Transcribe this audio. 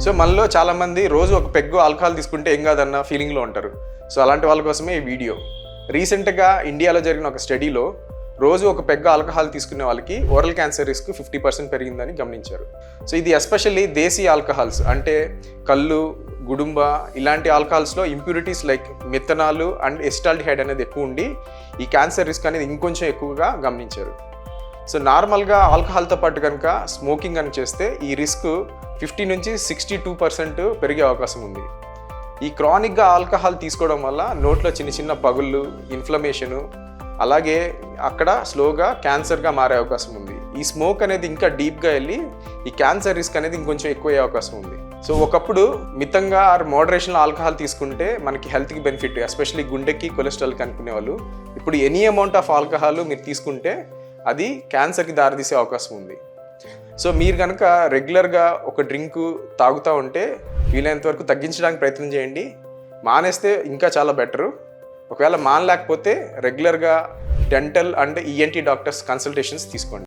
So మనలో చాలామంది రోజు ఒక పెగ్గు ఆల్కహాల్ తీసుకుంటే ఏం కాదన్న ఫీలింగ్లో ఉంటారు. సో అలాంటి వాళ్ళ కోసమే ఈ వీడియో. రీసెంట్గా ఇండియాలో జరిగిన ఒక స్టడీలో రోజు ఒక పెగ్గు ఆల్కహాల్ తీసుకునే వాళ్ళకి oral cancer risk fifty percent పెరిగిందని గమనించారు. సో ఇది ఎస్పెషల్లీ దేశీ ఆల్కహాల్స్ అంటే కళ్ళు గుడుంబ ఇలాంటి ఆల్కహాల్స్లో impurities like methanol and acetaldehyde అనేది ఎక్కువ ఉండి ఈ క్యాన్సర్ రిస్క్ అనేది ఇంకొంచెం ఎక్కువగా గమనించారు. సో నార్మల్గా ఆల్కహాల్తో పాటు కనుక స్మోకింగ్ అని చేస్తే ఈ రిస్క్ ఫిఫ్టీ నుంచి సిక్స్టీ టూ పర్సెంట్ పెరిగే అవకాశం ఉంది. ఈ క్రానిక్గా ఆల్కహాల్ తీసుకోవడం వల్ల నోట్లో చిన్న చిన్న పగుళ్ళు ఇన్ఫ్లమేషను అలాగే అక్కడ స్లోగా క్యాన్సర్గా మారే అవకాశం ఉంది. ఈ స్మోక్ అనేది ఇంకా డీప్గా వెళ్ళి ఈ క్యాన్సర్ రిస్క్ అనేది ఇంకొంచెం ఎక్కువ అయ్యే అవకాశం ఉంది. సో ఒకప్పుడు మితంగా ఆర్ మోడరేషన్లో ఆల్కహాల్ తీసుకుంటే మనకి హెల్త్కి బెనిఫిట్ ఎస్పెషల్లీ గుండెకి కొలెస్ట్రాల్కి అనుకునే వాళ్ళు ఇప్పుడు ఎనీ అమౌంట్ ఆఫ్ ఆల్కహాల్ మీరు తీసుకుంటే అది క్యాన్సర్కి దారితీసే అవకాశం ఉంది. సో మీరు కనుక రెగ్యులర్గా ఒక డ్రింక్ తాగుతూ ఉంటే వీలైనంత వరకు తగ్గించడానికి ప్రయత్నం చేయండి. మానేస్తే ఇంకా చాలా బెటరు. ఒకవేళ మానలేకపోతే రెగ్యులర్గా dental and ENT doctors consultations తీసుకోండి.